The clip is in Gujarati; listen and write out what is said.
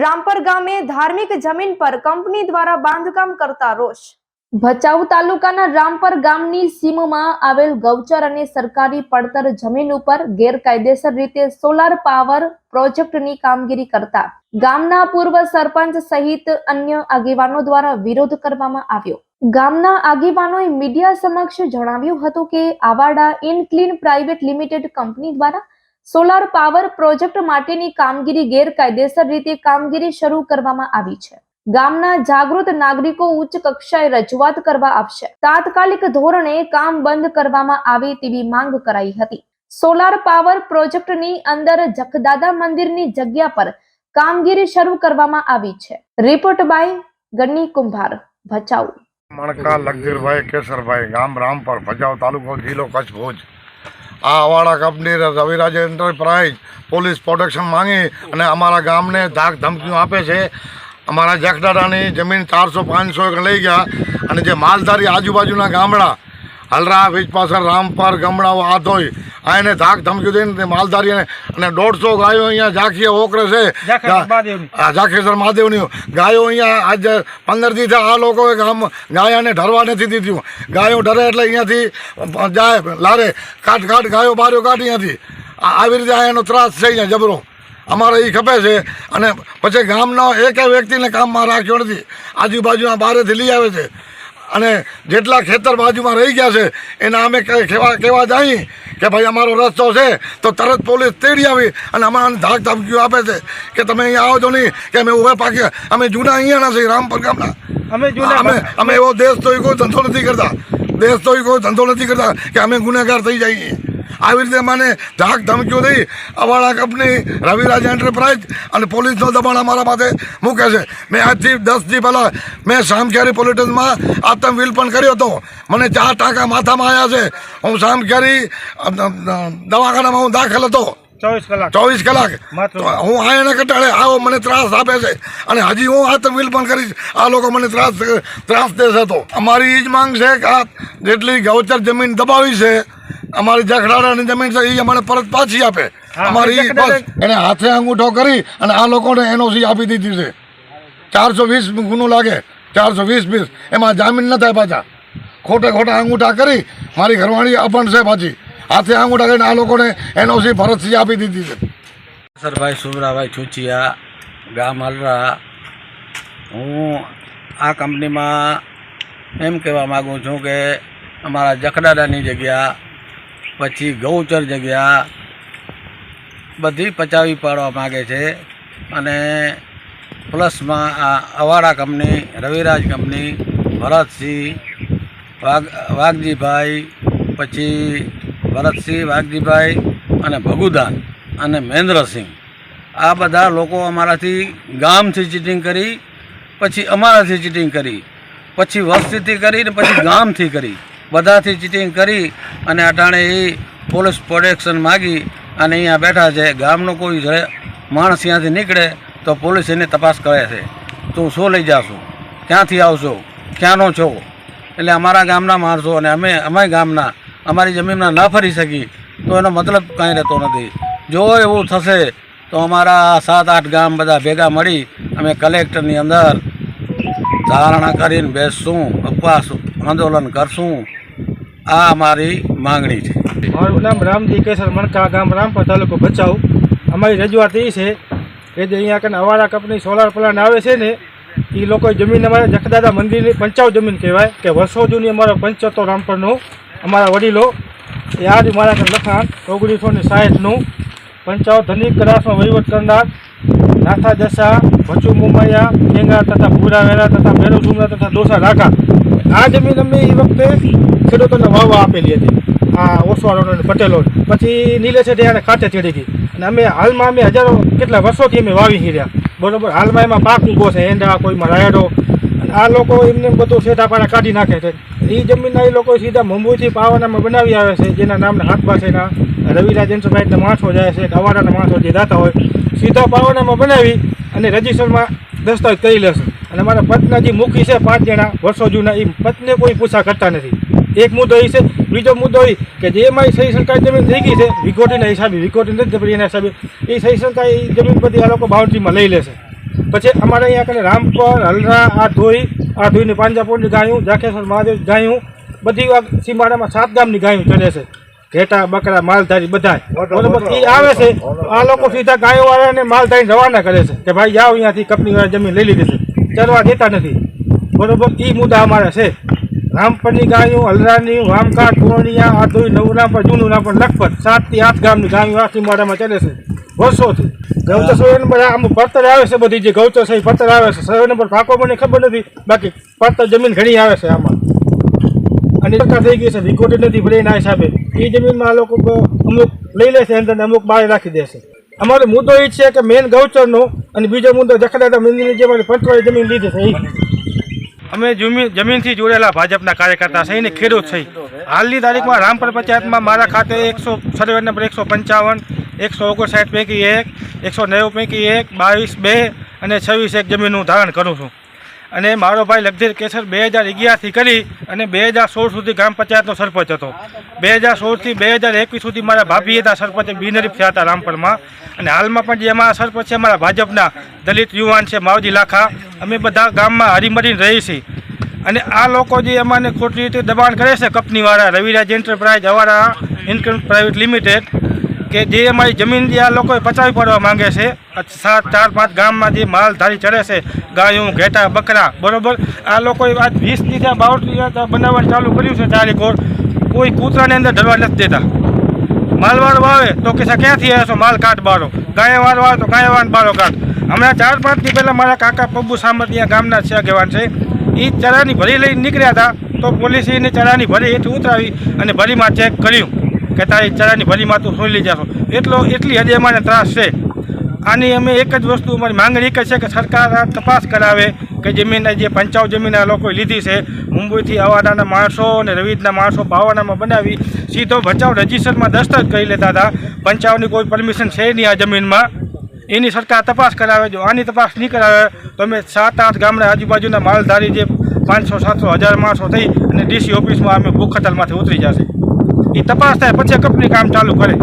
રામપર ગામે ધાર્મિક જમીન પર કંપની દ્વારા બાંધકામ કરતા રોષ. ભચાઉ તાલુકાના રામપર ગામની સીમમાં આવેલ ગૌચર અને સરકારી પડતર જમીન ઉપર ગેરકાયદેસર રીતે સોલાર પાવર પ્રોજેક્ટની કામગીરી કરતા ગામના પૂર્વ સરપંચ સહિત અન્ય આગેવાનો દ્વારા વિરોધ કરવામાં આવ્યો. ગામના આગેવાનોએ મીડિયા સમક્ષ જણાવ્યું હતું કે આવાડા ઇનક્લીન પ્રાઇવેટ લિમિટેડ કંપની દ્વારા સોલાર પાવર પ્રોજેક્ટ માટેની કામગીરી ગેરકાયદેસર રીતે કામગીરી શરૂ કરવામાં આવી છે. ગામના જાગૃત નાગરિકો ઉચ્ચ કક્ષાએ રજૂઆત કરવા આવશે. તાત્કાલિક ધોરણે કામ બંધ કરવામાં આવે તેવી માંગ કરાઈ હતી. સોલાર પાવર પ્રોજેક્ટની અંદર જખદાદા મંદિરની જગ્યા પર કામગીરી શરૂ કરવામાં આવી છે. રિપોર્ટ બાય ગન્ની કુંભાર, ભચાઉ. મણકા લગીરભાઈ કેસરભાઈ, ગામ રામપર, ભચાઉ તાલુકો, જિલ્લો કચ્છ ભુજ. આ Avaada company Raviraj enterprise police protection માંગી અને અમારા ગામને ધાક ધમકીઓ આપે છે. અમારા જખડાડાની જમીન ચારસો પાંચસો એક લઈ ગયા અને જે માલધારી આજુબાજુના ગામડા, હલરા વીજપાસર રામપર ગામડાઓ આધોઈ એને ધાક ધમકી દઈને માલધારી માલધારીને અને દોઢસો ગાયો અહીંયા ઝાંખીએ ઓકરે છે. ઝાંખેશ્વર મહાદેવની. ગાયો અહીંયા આજે પંદર દી આ લોકો ગાયાને ઢરવા નથી દીધી. ગાયો ઢરે એટલે અહીંયાથી જાય લારે કાટ કાટ ગાયો બાર્યો કાઢ અહીંયાથી. આવી રીતે એનો ત્રાસ છે અહીંયા જબરો. અમારે એ ખપે છે. અને પછી ગામનો એકે વ્યક્તિને કામમાં રાખ્યો નથી. આજુબાજુના બારેથી લઈ આવે છે. અને જેટલા ખેતર બાજુમાં રહી ગયા છે એના અમે કહેવા કહેવા જઈએ કે ભાઈ અમારો રસ્તો છે તો તરત પોલીસ તેડી આવી અને અમારા ધાક ધમકીઓ આપે છે કે તમે અહીંયા આવો છો નહીં કે અમે ઊભા પાકે અમે જૂના અહીંયાના છીએ રામપર ગામના. અમે જૂના અમે અમે એવો દેશ તો કોઈ ધંધો નથી કરતા. દેશ તો કોઈ ધંધો નથી કરતા કે અમે ગુનેગાર થઈ જઈએ આવી રીતે મને ધાક ધમકીઓ દઈ અવાડા કંપની રવિરાજ એન્ટરપ્રાઇઝ અને પોલીસનો દબાણ અમારા માથે મૂકે છે. મેં આજથી દસ દી પહેલાં મેં શામખેરી પોલીસ આતંકવીલ પણ કર્યો હતો. મને ચાર ટાંકા માથામાં આવ્યા છે. હું અ, દવાખાનામાં હું દાખલ હતો. ચોવીસ કલાક. ચોવીસ કલાક. હું આ એને કટાડે આવો મને ત્રાસ આપે છે. અને હજી હું આ તમિલ પણ કરીશ. આ લોકો મને ત્રાસ ત્રાસ દેશે તો. અમારી એ જ માંગ છે કે આ જેટલી ગૌચર જમીન દબાવી છે અમારી જખડાડાની જમીન છે એ અમને પરત પાછી આપે. અમારી બસ એને હાથે અંગૂઠો કરી અને આ લોકોને એનઓસી આપી દીધી છે. ચારસો વીસ ગુનો લાગે ચારસો વીસ. વીસ એમાં જામીન ન થાય પાછા. ખોટે ખોટા અંગૂઠા કરી મારી ઘરવાળી અપણ છે પાછી. હાથે અંગૂઠા કરીને આ લોકોને એનઓસી ફરજથી આપી દીધી છે. સરભાઈ સુમરાભાઈ છુચિયા ગામ હલરા. હું આ કંપનીમાં એમ કહેવા માગું છું કે અમારા જખડાડાની જગ્યા પછી ગૌચર જગ્યા બધી પચાવી પાડવા માગે છે. અને પ્લસમાં આ અવાડા કંપની, રવિરાજ કંપની, ભરતસિંહ, વાઘ, વાઘજીભાઈ, પછી ભરતસિંહ, વાઘજીભાઈ અને ભગુદાન અને મહેન્દ્રસિંહ. આ બધા લોકો અમારાથી ગામથી ચીટિંગ કરી, પછી અમારાથી ચીટિંગ કરી, પછી વસ્તીથી કરી ને પછી ગામથી કરી. બધાથી ચીટિંગ કરી અને અટાણે એ પોલીસ પ્રોટેક્શન માગી અને અહીંયા બેઠા છે. ગામનો કોઈ માણસ ત્યાંથી નીકળે તો પોલીસ એની તપાસ કરે છે. તું શું લઈ જાશો? ક્યાંથી આવશો? ક્યાંનો છો? એટલે અમારા ગામના માણસો અને અમે અમારી ગામના, અમારી જમીનમાં ન ફરી શકી તો એનો મતલબ કાંઈ રહેતો નથી. જો એવું થશે તો અમારા સાત આઠ ગામ બધા ભેગા મળી અમે કલેક્ટરની અંદર ધારણા કરીને બેસશું, ઉપવાસ, આંદોલન કરશું. આ અમારી માંગણી છે. મારું નામ રામજી કેસર મણકા ગામ રામપર તાલુકો ભચાઉ. અમારી રજૂઆત એ છે કે જે અહીંયા કને અવારા કંપની સોલાર પ્લાન્ટ આવે છે ને એ લોકો જમીન અમારે જખદાદા મંદિરની પંચાવ જમીન કહેવાય, કે વર્ષો જૂની અમારો પંચ હતો રામપરનો અમારા વડીલો, એ આજ મારા લખાણ ઓગણીસો ને સાઠનું પંચાવ ધનિક કરાસમાં વહીવટ કરનાર નાથા દશા ભચુ મુંબઈયા, કેંગા તથા ભૂરાવેરા તથા ભેરવ સુમરા તથા દોસા રાખા આ જમીન અમે એ વખતે ખેડૂતોને વાવવા આપેલી હતી. આ ઓસવાળો પટેલો પછી નીલે છે એને ખાતે ચડી ગઈ. અને અમે હાલમાં અમે હજારો કેટલા વર્ષોથી અમે વાવી રહ્યા. બરોબર? હાલમાં એમાં પાક ઊભો છે, એંડા, કોઈમાં રાયડો. અને આ લોકો એમને બધું શેઠા શેઠાપાડા કાઢી નાખે છે. એ જમીનના એ લોકો સીધા મુંબઈથી પાવાનામાં બનાવી આવે છે, જેના નામના હાથ એના. રવિરાજ એન્ટરપ્રાઇઝના માણસો જાય છે ગવાડાના માણસો જે દાતા હોય, સીધા પાવાનામાં બનાવી અને રજીસ્ટરમાં દસ્તાવેજ કરી લેશે. અને મારા પત્ના જે મુખી છે પાંચ જણા વર્ષો જૂના એ પતને કોઈ પૂછા કરતા નથી. એક મુદ્દો એ છે બીજો મુદ્દો એ કે જે એમાં સહી સરકારી જમીન થઈ ગઈ છે વિકોટીના હિસાબે વિકોટી નથી જબરી એના હિસાબે. એ સહી સરકારી જમીન બધી આ લોકો બાઉન્ડ્રીમાં લઈ લેશે. પછી અમારે અહીંયા કને રામપર હલરા આ ધોઈ આ ધોઈને પાંજાપોરની ગાયું જાખેશ્વર મહાદેવ ગાયું બધી વાત સીમાડામાં સાત ગામની ગાયું ચડે છે. ઘેટા બકરા માલધારી બરોબર એ આવે છે આ લોકો સીધા ગાયો વાળાને માલધારી રવાના કરે છે કે ભાઈ જાઓ અહીંયાથી કંપની વાળા જમીન લઈ લીધી છે. ચરવા દેતા નથી. બરોબર એ મુદ્દા અમારા છે. રામપરની ગાયું હલરાની વામકા ટોણિયા આધોઈ નવું નામ પર જૂનું નામ પર લખપત. સાતથી આઠ ગામની ગાયું આ સીમાડામાં ચાલે છે. વર્ષોથી. ગૌચર સર્વે નંબર આ અમુક પડતર આવે છે બધી જે ગૌચર છે એ પડતર આવે છે. સર્વે નંબર પાકો મને ખબર નથી. બાકી પડતર જમીન ઘણી આવે છે આમાં. અને સરકાર થઈ ગઈ છે. રિકોર્ડ નથી ભલે ના હિસાબે. એ જમીનમાં આ લોકો અમુક લઈ લે છે અંદર અમુક બહાર રાખી દેશે અમારો મુદ્દો એ છે કે મેન ગૌચરનો અને બીજો મુદ્દો જખદાદા મંદિરની જે પંચવાળી જમીન લીધી છે. અમે જમીન જમીનથી જોડેલા ભાજપના કાર્યકર્તા છે અને ખેડૂત છે. હાલની તારીખમાં રામપર પંચાયતમાં મારા ખાતે એકસો સર્વે નંબર, એકસો પંચાવન, એકસો ઓગણસાઠ પૈકી એક, એકસો નેવું પૈકી એક, બાવીસ બે અને છવ્વીસ એક જમીનનું ધારણ કરું છું. અને મારો ભાઈ લગધીર કેસર બે હજાર અગિયારથી કરી અને બે હજાર સોળ સુધી ગ્રામ પંચાયતનો સરપંચ હતો. બે હજાર સોળથી બે હજાર એકવીસ સુધી મારા ભાભી હતા, સરપંચ બિનરીફ થયા હતા રામપરમાં અને હાલમાં પણ જે અમારા સરપંચ છે, અમારા ભાજપના દલિત યુવાન છે, માવજી લાખા, અમે બધા ગામમાં હરીમરીને રહી છીએ. અને આ લોકો જે અમાને ખોટી રીતે દબાણ કરે છે, કંપનીવાળા, Raviraj enterprise Avaada income private limited કે જે અમારી જમીન જે આ લોકોએ પચાવી પાડવા માંગે છે સાત, ચાર, પાંચ ગામમાં જે માલધારી ચડે છે, ગાયું, ઘેટા, બકરા, બરોબર? આ લોકોએ આજ વીસ દીધા બાવટી બનાવવાનું ચાલુ કર્યું છે ચારી કોર. કોઈ કૂતરાની અંદર ઢળવા નથી દેતા. માલવાળો આવે તો કે ક્યાંથી આવ્યો છો માલ કાઢ બારો? ગાયવાળો આવે તો ગાયવાન બારો કાઢ હમણાં ચાર, પાંચ દી પહેલાં મારા કાકા પબ્બુ સામતિયા ગામના છે, આગેવાન છે. એ ચરાની ભરી લઈને નીકળ્યા હતા, તો પોલીસે એને ચરાની ભરી હેઠ ઉતરાવી અને ભરીમાં ચેક કર્યું. કે તારી ચરાની ભલીમાં તું સુઈ લઈ જશો. એટલો, એટલી હદે અમારે ત્રાસ છે. આની અમે એક જ વસ્તુ, અમારી માંગણી એક જ છે કે સરકાર તપાસ કરાવે કે જમીન જે પંચાવ જમીન આ લોકોએ લીધી છે, મુંબઈથી અવાડાના માણસો અને રવિદના માણસો પાવાનામાં બનાવી, સીધો ભચાઉ રજીસ્ટરમાં દસ્તક કરી લેતા હતા. પંચાવની કોઈ પરમિશન છે નહીં આ જમીનમાં. એની સરકાર તપાસ કરાવે, જો આની તપાસ નહીં કરાવે, તો અમે સાત આઠ ગામડા આજુબાજુના માલધારી જે પાંચસો, સાતસો હજાર માણસો થઈ અને ડીસી ઓફિસમાં અમે ભૂખ હડતાલમાંથી ઉતરી જશે. એ તપાસ થાય પછી કંપની કામ ચાલુ કરે.